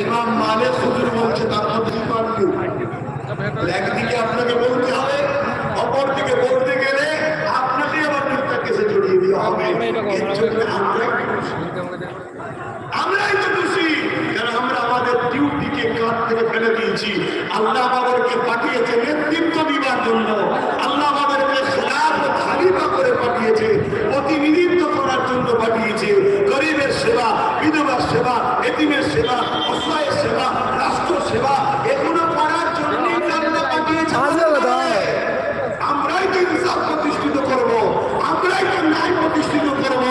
ইমাম মালিক হুজুর বলছে তার মধ্যে একদিকে আপনাকে বলতে হবে অপরদিকে বলতে গেলে আপনাকে আবার দুটা কেসে জড়িয়ে দেওয়া হবে। আমরাই তো খুশি কারণ আমরা আমাদের ডিউটিকে কাঠ থেকে ফেলে দিয়েছি। আল্লাহ আমাদের প্রতিষ্ঠিত করব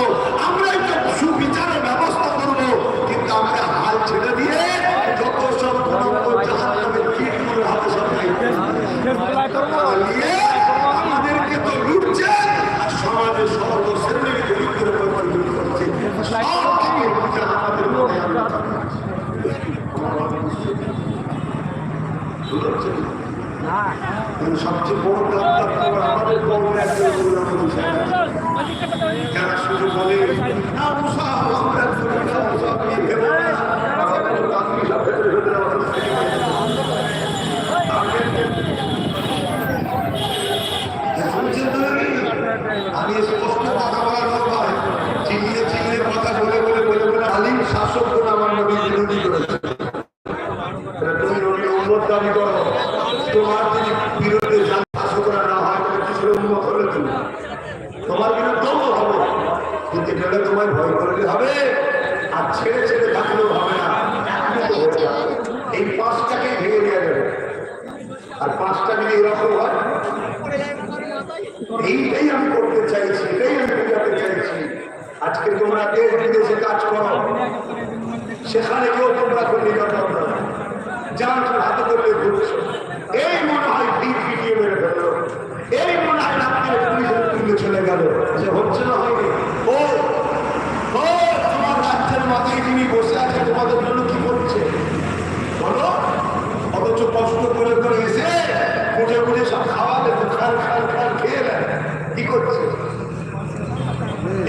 আমরা এটা সুবিচারের ব্যবস্থা করব কিন্তু আমরা হাল ছেড়ে দিয়ে যত সব আমাদেরকে তো লুটছে আর সমাজের সর্বশ্রেণীর দরিদ্র পরিবর্তন সবচেয়ে বড়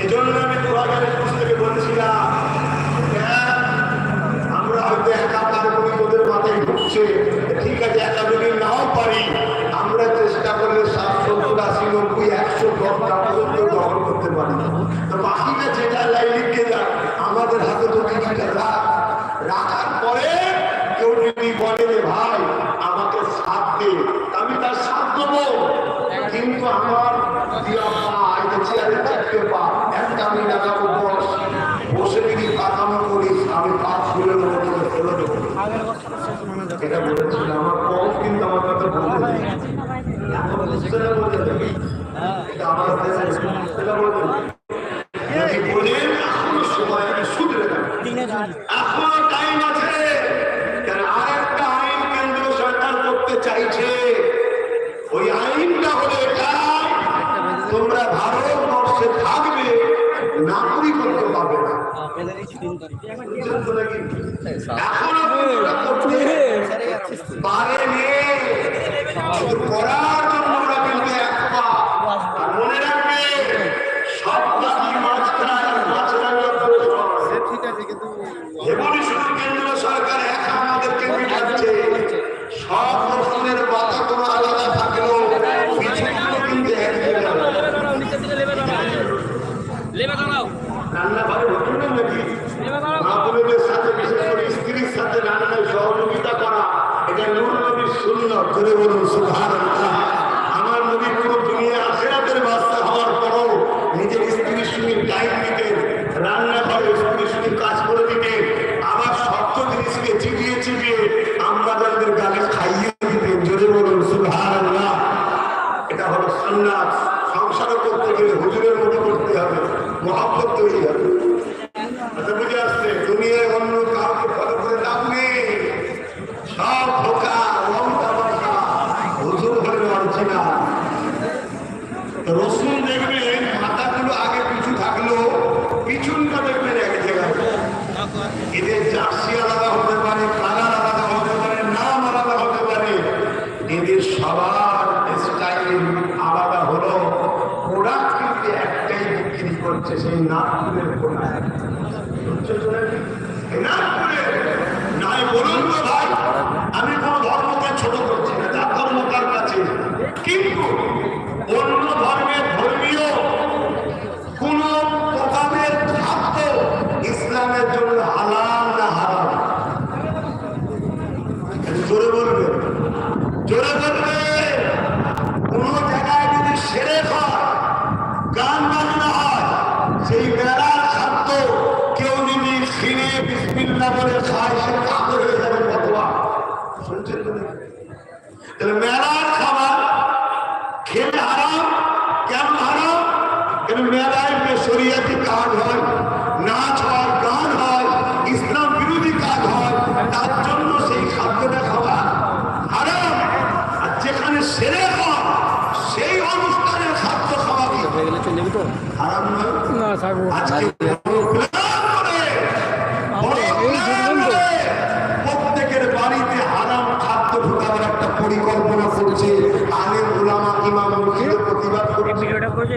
এজন্য আমি দু হাজার একুশ থেকে বলছিলাম হ্যাঁ, আমরা হয়তো একা করে ওদের মাথায় ঢুকছে। এটা বলেছিল আমার কফ আমার কথা বলে এটা আমার দেশে এটা 点个你太少了。সঙ্গে সঙ্গে কাজ করে এদের সবার স্টাইল আলাদা হলো। প্রোডাক্ট কিন্তু একটাই বিক্রি করছে সেই নাক ফুলের প্রোডাক্ট বৃন্দাবনের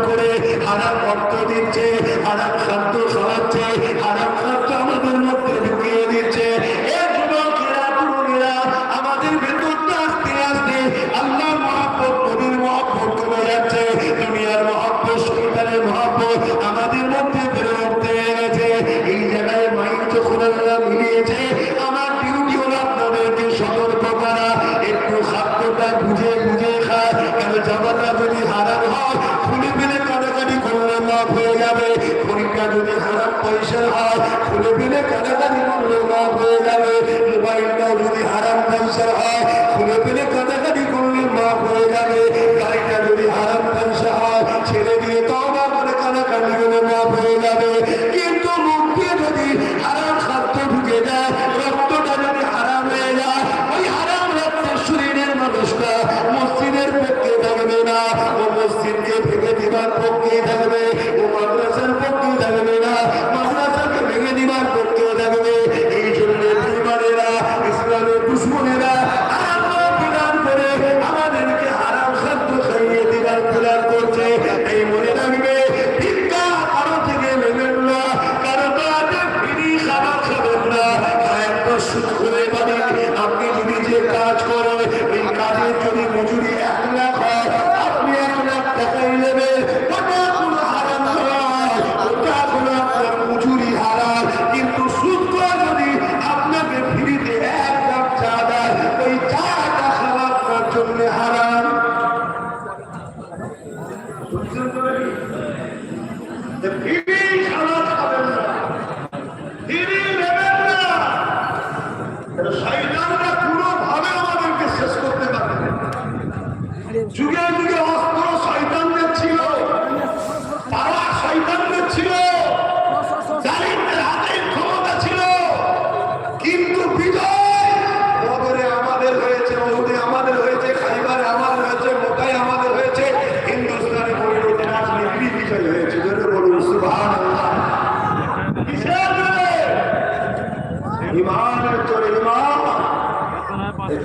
করে হারাম অর্থ দিচ্ছে হারাম খাদ্য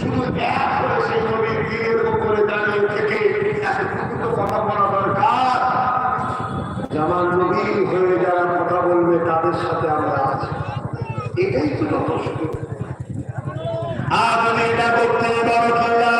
শুধু এক করে সেই নবীর দিনের উপরে দাঁড়িয়ে থেকে এতটুকু কথা বলা দরকার। জামাল নবী হয়ে যারা কথা বলবে, তাদের সাথে আমরা আছি। এটাই তো যথেষ্ট। আর যদি এটা করতে পারো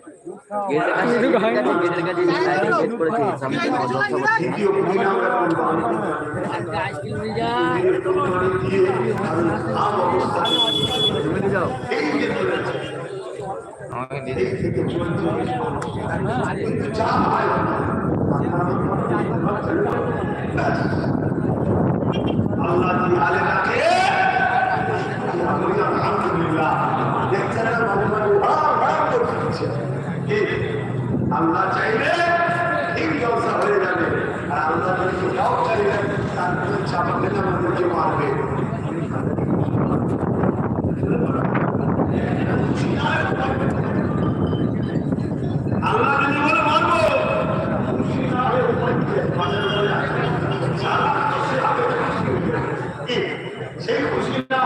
Oh, ini dia. সেই খুশি না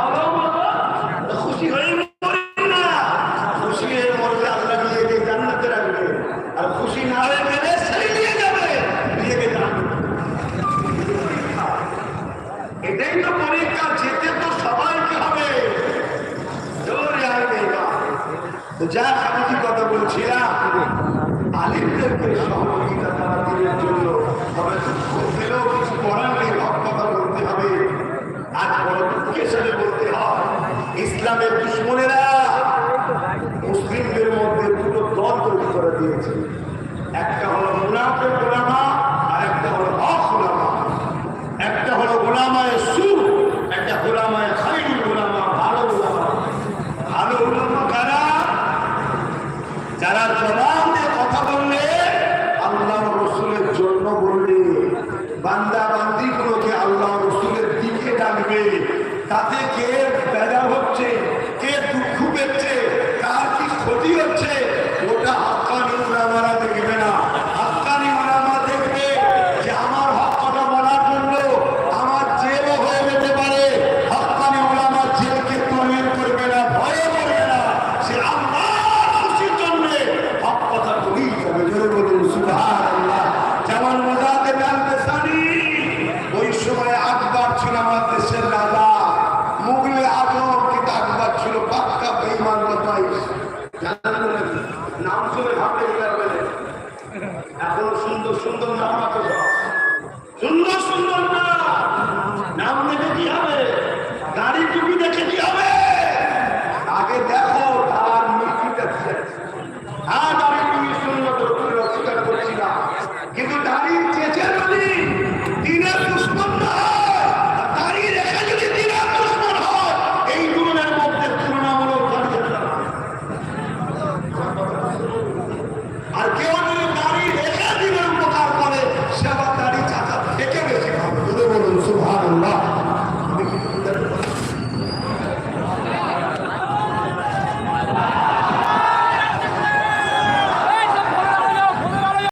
হয়েছে